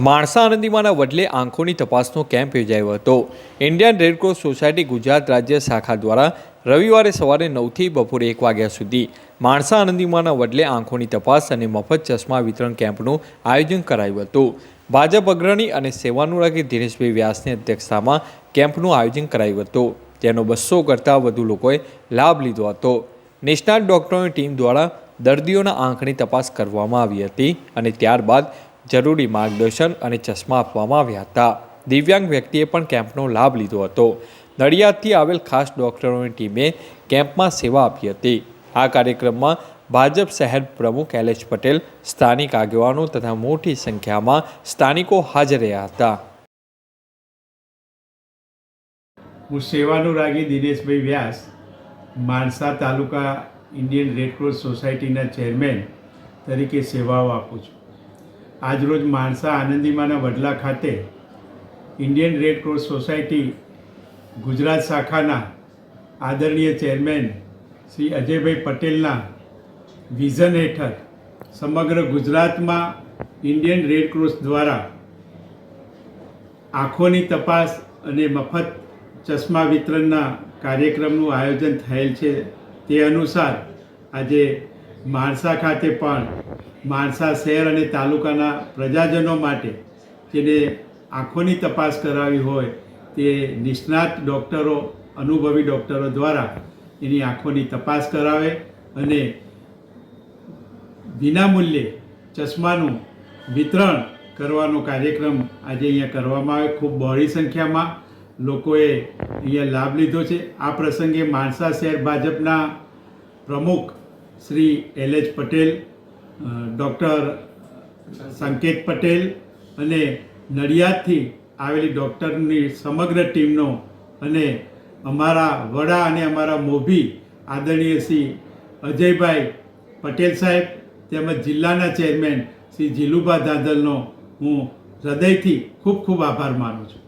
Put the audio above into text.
માણસા આનંદીમાંના વડલે આંખોની તપાસનો કેમ્પ યોજાયો હતો. ઇન્ડિયન રેડક્રોસ સોસાયટી ગુજરાત રાજ્ય શાખા દ્વારા રવિવારે સવારે નવથી બપોરે એક વાગ્યા સુધી માણસા આનંદીમાંના વડલે આંખોની તપાસ અને મફત ચશ્મા વિતરણ કેમ્પનું આયોજન કરાયું હતું. ભાજપ અગ્રણી અને સેવાનુરાગી ધીરેશભાઈ વ્યાસની અધ્યક્ષતામાં કેમ્પનું આયોજન કરાયું હતું. જેનો બસો કરતાં વધુ લોકોએ લાભ લીધો હતો. નેશનલ ડૉક્ટરોની ટીમ દ્વારા દર્દીઓના આંખની તપાસ કરવામાં આવી હતી અને ત્યારબાદ જરૂરી માર્ગદર્શન અને ચશ્મા આપવામાં આવ્યા હતા. દિવ્યાંગ વ્યક્તિએ પણ કેમ્પનો લાભ લીધો હતો. નડિયાદથી આવેલ ખાસ ડોક્ટરોની ટીમે કેમ્પમાં સેવા આપી હતી. આ કાર્યક્રમમાં ભાજપ શહેર પ્રમુખ એલ પટેલ, સ્થાનિક આગેવાનો તથા મોટી સંખ્યામાં સ્થાનિકો હાજર રહ્યા હતા. હું સેવાનુરાગી Dineshbhai Vyas Mansa taluka Indian Red Cross સોસાયટીના ચેરમેન તરીકે સેવાઓ આપું છું. આજરોજ માણસા આનંદીમાના વડલા ખાતે ઇન્ડિયન રેડક્રોસ સોસાયટી ગુજરાત શાખાના આદરણીય ચેરમેન શ્રી અજયભાઈ પટેલના વિઝન હેઠળ સમગ્ર ગુજરાતમાં ઇન્ડિયન રેડક્રોસ દ્વારા આંખોની તપાસ અને મફત ચશ્મા વિતરણના કાર્યક્રમનું આયોજન થયેલ છે. તે અનુસાર આજે માણસા ખાતે પણ માણસા શહેર અને તાલુકાના પ્રજાજનો માટે જેને આંખોની તપાસ કરાવી હોય તે નિષ્ણાત ડૉક્ટરો, અનુભવી ડૉક્ટરો દ્વારા એની આંખોની તપાસ કરાવે અને વિનામૂલ્યે ચશ્માનું વિતરણ કરવાનો કાર્યક્રમ આજે અહીંયા કરવામાં આવે. ખૂબ બહોળી સંખ્યામાં લોકોએ અહીંયા લાભ લીધો છે. આ પ્રસંગે માણસા શહેર ભાજપના પ્રમુખ Shri L H Patel doctor Sanket Patel અને નડિયાદથી આવેલી ડૉક્ટરની સમગ્ર ટીમનો અને અમારા વડા અને અમારા મોભી આદરણીય શ્રી અજયભાઈ પટેલ સાહેબ તેમજ જિલ્લાના ચેરમેન શ્રી જીલુભા દાદલનો હું હૃદયથી ખૂબ ખૂબ આભાર માનું છું.